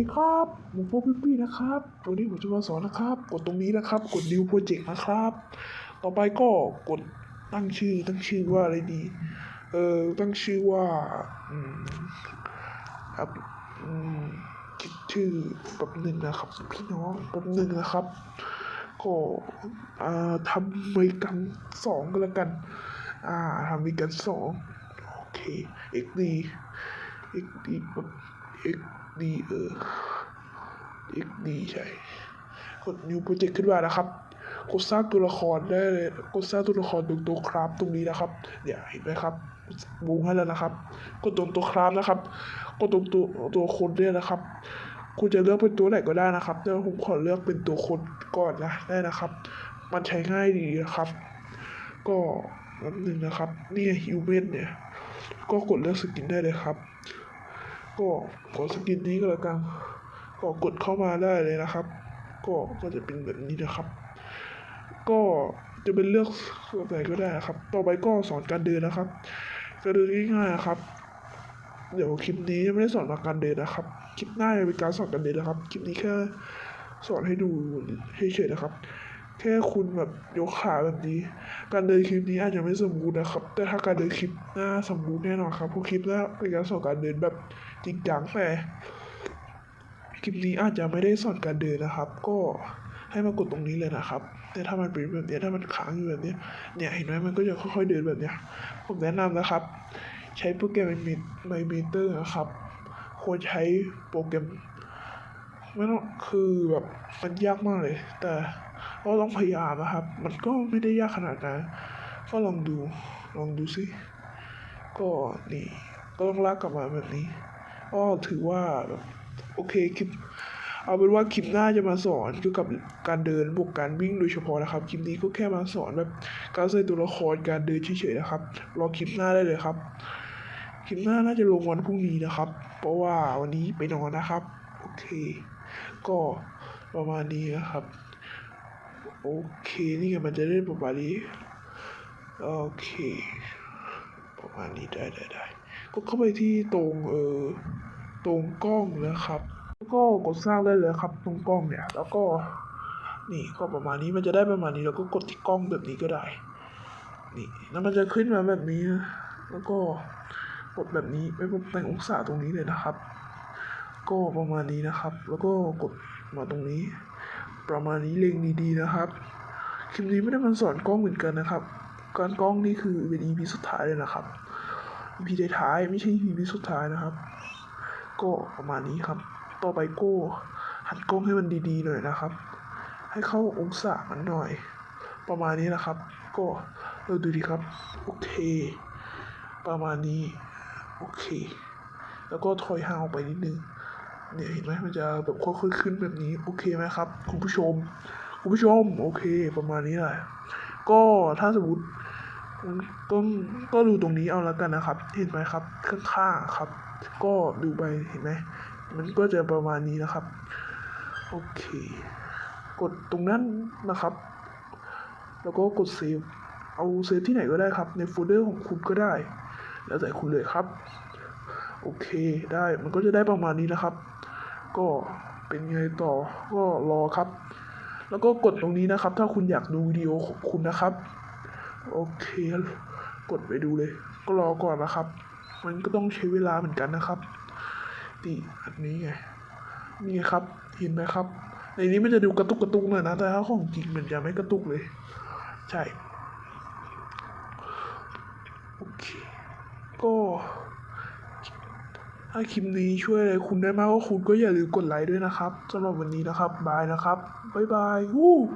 ดีครับผมพบพี่พี่ๆนะครับ วันนี้ผมจะมาสอนนะครับ กดตรงนี้นะครับ กด new project นะครับ ต่อไปก็กดตั้งชื่อ ตั้งชื่อว่าอะไรดี เออตั้งชื่อว่าอืมครับอืมคิดชื่อแป๊บหนึ่งนะครับ พี่น้องแป๊บหนึ่งนะครับ ก็อ่าทำเมกันสองก็แล้วกัน อ่าทำเมกันสองโอเค xd xd แบบ xd เออ xd ใช่กด new project ขึ้นมานะครับ กดสร้างตัวละครได้เลย กดสร้างตัวละครตรงตัวคราฟตรงนี้นะครับ เนี่ยเห็นไหมครับบูงให้แล้วนะครับ กดตรงตัวคราฟนะครับ กดตรงตัวตัวคนเนี่ยนะครับ คุณจะเลือกเป็นตัวไหนก็ได้นะครับแต่ผมขอเลือกเป็นตัวคนก่อนนะได้นะครับ มันใช้ง่ายดีนะครับ ก็แป๊บหนึ่งนะครับ นี่ฮิวแมนเนี่ย ก็กดเลือกสกินได้เลยครับ ก็กดสกินนี้ก็แล้วกันก็กดเข้ามาได้เลยนะครับ ก็ก็จะเป็นแบบนี้นะครับ ก็จะเป็นเลือกส่วไหนก็ได้นะครับ ต่อไปก็สอนการเดินนะครับ การเดินง่ายๆครับ เดี๋ยวคลิปนี้ไม่ได้สอนมาการเดินนะครับ คลิปหน้าจะเป็นการสอนการเดินนะครับ คลิปนี้แค่สอนให้ดูเฉยๆนะครับ แค่คุณแบบยกขาแบบนี้ การเดินคลิปนี้อาจจะไม่สมบูรณ์นะครับ แต่ถ้าการเดินคลิปหน้าสมบูรณ์แน่นอนครับเพราะคลิปหน้าเป็นการสอนการเดินแบบจริงจังแต่คลิปนี้อาจจะไม่ได้สอนการเดินนะครับ ก็ให้มากดตรงนี้เลยนะครับแต่ถ้ามันเป็นแบบนี้ถ้ามันค้างอยู่แบบนี้เนี่ยเห็นไหมมันก็จะค่อยๆเดินแบบเนี้ยผมแนะนำนะครับ ใช้โปรแกรมไมเมเตอร์นะครับควรใช้โปรแกรม ไม่ต้องคือแบบมันยากมากเลย แต่ก็ต้องพยายามนะครับ มันก็ไม่ได้ยากขนาดนั้นก็ลองดูลองดูสิก็นี่ก็ต้องลากกลับมาแบบนี้ก็ถือว่าแบบโอเคคลิปเอาเป็นว่าคลิปหน้าจะมาสอนเกี่ยวกับการเดินบวกการวิ่งโดยเฉพาะนะครับคลิปนี้ก็แค่มาสอนแบบการใส่ตัวละครการเดินเฉยๆนะครับ รอคลิปหน้าได้เลยครับ คลิปหน้าน่าจะลงวันพรุ่งนี้นะครับ เพราะว่าวันนี้ไปนอนนะครับ โอเค ก็ประมาณนี้นะครับ โอเคนี่ไงมันจะได้ประมาณนี้ โอเค ประมาณนี้ได้ได้ได้ก็เข้าไปที่ตรงเออตรงกล้องนะครับ แล้วก็กดสร้างได้เลยครับ ตรงกล้องเนี่ย แล้วก็นี่ก็ประมาณนี้มันจะได้ประมาณนี้แล้วก็กดที่กล้องแบบนี้ก็ได้ นี่แล้วมันจะขึ้นมาแบบนี้ แล้วก็กดแบบนี้ไม่ผมแต่งองศาตรงนี้เลยนะครับ ก็ประมาณนี้นะครับ แล้วก็กดมาตรงนี้ ประมาณนี้เล็งดีๆนะครับคลิปนี้ไม่ได้มันสอนกล้องเหมือนกันนะครับ การกล้องนี่คือเป็น EP สุดท้ายเลยนะครับ EP ท้ายๆไม่ใช่ EP สุดท้ายนะครับ ก็ประมาณนี้ครับ ต่อไปโก้หันกล้องให้มันดีๆหน่อยนะครับ ให้เข้าองศามันหน่อย ประมาณนี้นะครับ ก็เราดูดีครับโอเค ประมาณนี้โอเค แล้วก็ถอยห่างออกไปนิดนึง เนี่ยเห็นไหมมันจะแบบค่อยๆขึ้นแบบนี้โอเคไหมครับ คุณผู้ชม คุณผู้ชมโอเค ประมาณนี้แหละก็ถ้าสมมติต้องก็ดูตรงนี้เอาแล้วกันนะครับ เห็นไหมครับข้างๆครับ ก็ดูไปเห็นไหมมันก็จะประมาณนี้นะครับ โอเค กดตรงนั้นนะครับ แล้วก็กดเซฟเอาเซฟที่ไหนก็ได้ครับ ในโฟลเดอร์ของคุณก็ได้ แล้วแต่คุณเลยครับ โอเคได้มันก็จะได้ประมาณนี้นะครับ ก็เป็นไงต่อก็รอครับ แล้วก็กดตรงนี้นะครับ ถ้าคุณอยากดูวิดีโอของคุณนะครับ โอเค กดไปดูเลย ก็รอก่อนนะครับ มันก็ต้องใช้เวลาเหมือนกันนะครับนี่อันนี้ไงนี่ไงครับเห็นไหมครับ ในนี้มันจะดูกระตุกกระตุกหน่อยนะแต่ถ้าของจริงมันจะไม่กระตุกเลย ใช่โอเคก็ ถ้าคลิปนี้ช่วยอะไรคุณได้มากก็คุณก็อย่าลืมกดไลค์ด้วยนะครับสำหรับวันนี้นะครับบายนะครับบ๊ายบายวู้